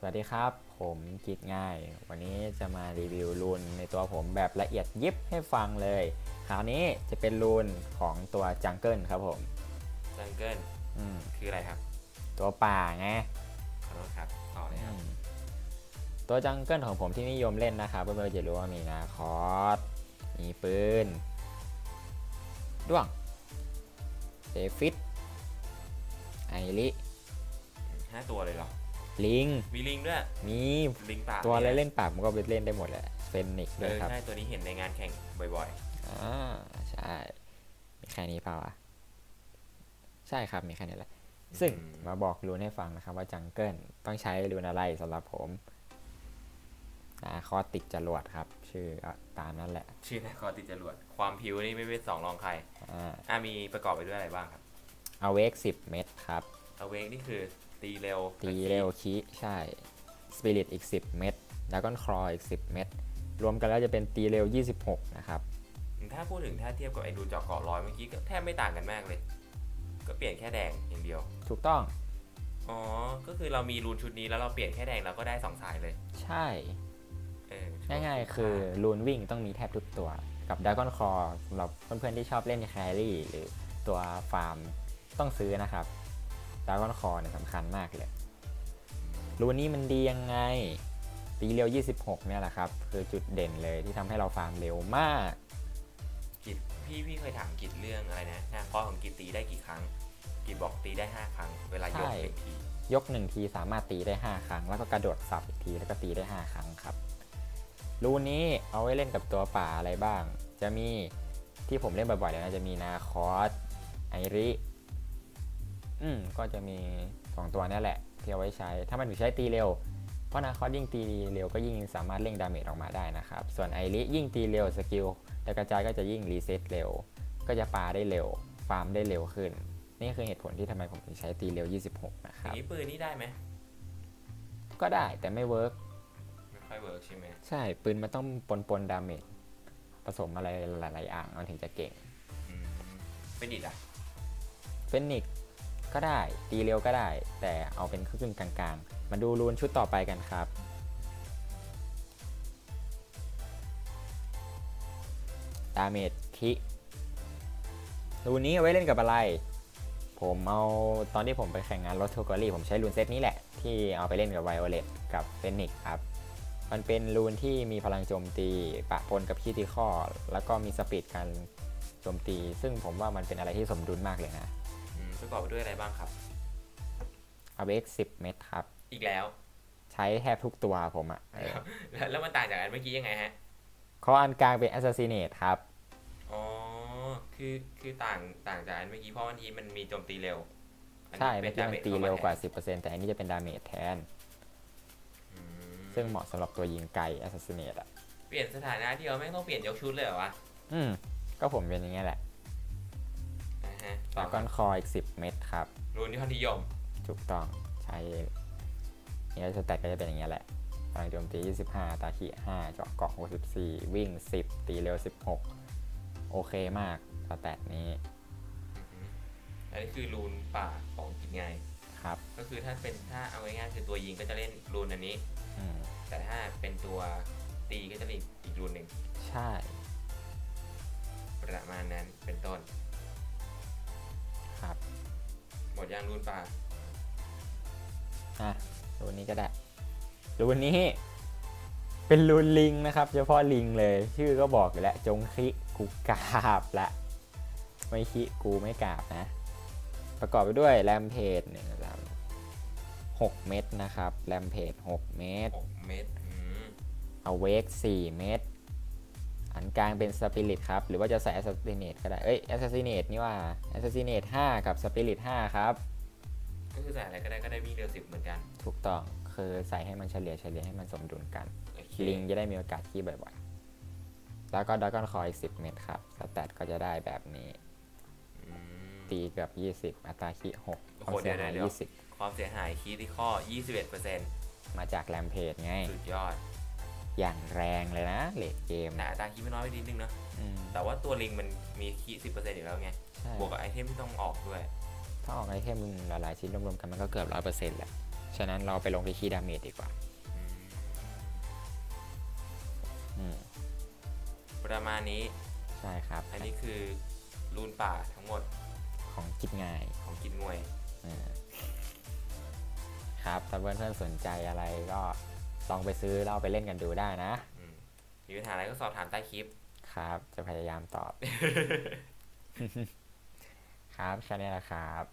สวัสดีครับ ผมกิดง่าย วันนี้จะมารีวิวรูนในตัวผมแบบละเอียดยิบให้ฟังเลย คราวนี้จะเป็นรูนของตัวจังเกิลครับผมจังเกิลอืมคืออะไรครับ ตัวป่าไงขอโทษครับต่อเลยครับอืมตัวจังเกิลของผมที่นิยมเล่นนะครับเพื่อนๆจะรู้ว่ามีนาคอสมีปืนด้วงเซฟิตไอริห้าตัวเลยเหรอ ลิง มีลิงด้วย มีลิงป่าตัวอะไรยเล่นป่ามันก็ไปเล่นได้หมดแหละเฟนิกซ์เอด้วยอครับใช่ตัวนี้เห็นในงานแข่งบ่อยอ่าใช่มีแค่นี้เปล่าวะใช่ครับมีแค่นี้แหละๆซึ่งอืมมาบอกรูนให้ฟังนะครับ ว่าจังเกิลต้องใช้รูนอะไรสำหรับผมนาคอติดจรวดครับ ชื่อก็ตามนั้นแหละ ชื่อนะคอติดจรวด ความผิวนี่ไม่เป็นสองรองใครอ่าอ่ามีประกอบไปด้วยอะไรบ้างครับเอาเวกสิบเม็ดครับเอาเวกนี่คือ ตีเร็วตีเร็วคีใช่สปิริตอีก 10 เม็ดดากอนครออีก 10 เม็ดรวมกันแล้วจะเป็นตีเร็ว 26 นะครับ ถ้าพูดถึงถ้าเทียบกับไอ้ดูเจาะเกาะร้อยเมื่อกี้ก็แทบไม่ต่างกันมากเลย ก็เปลี่ยนแค่แดงอย่างเดียว ถูกต้อง อ๋อ ก็คือเรามีรูนชุดนี้แล้วเราเปลี่ยนแค่แดงเราก็ได้สองสายเลย ใช่เออง่ายๆคือรูนวิ่งต้องมีแทบทุกตัว กับดากอนคอสำหรับเพื่อนๆที่ชอบเล่นแครี่หรือตัวฟาร์มต้องซื้อนะครับ ดากอนคอเนี่ยสำคัญมากเลยรูนนี้มันดียังไง ตีเร็ว 26 เนี่ยแหละครับ คือจุดเด่นเลยที่ทำให้เราฟาร์มเร็วมาก กิจพี่พี่เคยถามกิจเรื่องอะไรนะหน้าคอของกิจตีได้กี่ครั้ง กิจบอกตีได้ห้าครั้ง เวลายกใช่หนึ่งที ยก1ทีสามารถตีได้ 5 ครั้ง แล้วก็กระโดดสับอีกทีแล้วก็ตีได้ 5 ครั้งครับ รูนนี้เอาไว้เล่นกับตัวป่าอะไรบ้าง จะมีที่ผมเล่นบ่อยๆเลยนะจะมีนาคอสไอริ อืมก็จะมี 2 ตัวนี่แหละที่เอาไว้ใช้ ถ้ามันถูกใช้ตีเร็ว เพราะนาคอสยิ่งตีเร็วก็ยิ่งสามารถเร่งดาเมจออกมาได้นะครับ ส่วนไอริยิ่งตีเร็วสกิลแต่กระจายก็จะยิ่งรีเซ็ตเร็ว ก็จะปาได้เร็ว ฟาร์มได้เร็วขึ้น นี่คือเหตุผลที่ทำไมผมถึงใช้ตีเร็ว 26 นะคอย่ารับงนี้ปืนนี่ได้ไหมก็ได้แต่ไม่เวิร์กไม่ค่อยเวิร์กใช่ไหมใช่ปืนมันต้องปนปนดาเมจผสมอะไรหลายๆอย่างมันถึงจะเก่ง อืมเป็นดิดอะ เฟนิกซ์ ก็ได้ ตีเร็วก็ได้ แต่เอาเป็นครึ่งกลางๆ มาดูรูนชุดต่อไปกันครับดาเมจคิรูนนี้เอาไว้เล่นกับอะไร ผมเอาตอนที่ผมไปแข่งงานรถโทกอรี่ผมใช้รูนเซตนี้แหละ ที่เอาไปเล่นกับไวโอเลตกับเฟนิกครับ มันเป็นรูนที่มีพลังโจมตีปะปนกับคีติคอแล้วก็มีสปีดการโจมตี ซึ่งผมว่ามันเป็นอะไรที่สมดุลมากเลยนะ ประกอบไปด้วยอะไรบ้างครับอเวก10เม็ดครับ อีกแล้ว ใช้แทบทุกตัวผมอะ่ะแล้วแล้วมันต่างจากอันเมื่อกี้ยังไงฮะ ข้ออันกลางเป็น Assassinate ครับ อ๋อ คือคือต่างต่างจากอันเมื่อกี้เพราะวันทีมันมีโจมตีเร็วอันใช่นี้เมื่อกี้มันดาตีข้เร็วกว่าแทน10%แต่อันนี้จะเป็นดาเมจแทน อืมซึ่งเหมาะสำหรับตัวยิงไกล Assassinate อะเปลี่ยนสถานะที่เราแม่งต้องเปลี่ยนยกชุดเลยเหรอวะ อืม ก็ผมเป็นอย่างเงี้ยแหละอ่า ฮะต่แล้อวคก็รับคออีก 10 เม็ดครับ รูนที่เขานิยม ถูกต้องใช้เนี่ยสแตทก็จะเป็นอย่างเงี้ยแหละพลังโจมตี 25 ตาคี5เจาะเกาะ64 วิ่ง 10 ตีเร็ว 16 โอเคมากสแตทนี้อือฮึอันนี้คือรูนป่าของกินไง ครับ ก็คือถ้าเป็นถ้าเอาง่ายๆคือตัวยิงก็จะเล่นรูนอันนี้ อืม แต่ถ้าเป็นตัวตีก็จะเล่นอีกรูนหนึ่งใช่ ประมาณนั้นเป็นต้น ครับหมดยางรูนป่าอะรูนนี้ก็ได้รูนนี้ เป็นรูนลิงนะครับเฉพาะลิงเลย ชื่อก็บอกอยู่แล้วจงคิกูกราบละ ไม่คิกูไม่กราบนะ ประกอบไปด้วยแรมเพจหนึ่งสามหกเม็ดนะครับแรมเพจหกเม็ด6เมตรอืมเอาเวกสี่เม็ด อันกลางเป็นสปิริตครับ หรือว่าจะใส่แอสซัสซิเนตก็ได้ เอ้ยแอสซัสซิเนตนี่ว่าแอสซัสซิเนตห้ากับสปิริตห้าครับ ก็คือใส่อะไรก็ได้ก็ได้วิ่งเร็วสิบเหมือนกัน ถูกต้องคือใส่ให้มันเฉลี่ยเฉลี่ยให้มันสมดุลกัน โอเคลิงจะได้มีโอกาสขี้บ่อยๆ แล้วก็ดักกอนคอยสิบเม็ดครับสแตทก็จะได้แบบนี้ อืม ตีเกือบ20อัตราขี้6โอ้ความโหเสียหายเดี๋ยวความเสียหายคีที่ข้อ21% 20มาจากแรมเพจไง สุดยอด อย่างแรงเลยนะเลดเกมแต่อัตราคีไม่น้อยไปนิดนึงเนอะอืม แต่ว่าตัวลิงมันมีคี10%อยู่แล้วไง ใช่ บวกกับไอเทมที่ต้องออกด้วย ถ้าออกไอเทมหลายๆชิ้นรวมๆกันมันก็เกือบ100%แหละอฉะนั้นเราไปลงที่คีย์ดาเมจดีกว่า อืม อืม ประมาณนี้ ใช่ครับอันนี้คือรูนป่าทั้งหมดของกิจง่ายของกินงวยอ่าครับถ้าเพื่อนๆสนใจอะไรก็ ลองไปซื้อแล้วเอาไปเล่นกันดูได้นะ อืมมีปัญหาอะไรก็สอบถามใต้คลิป ครับ จะพยายามตอบ ครับแค่นี้แหละครับ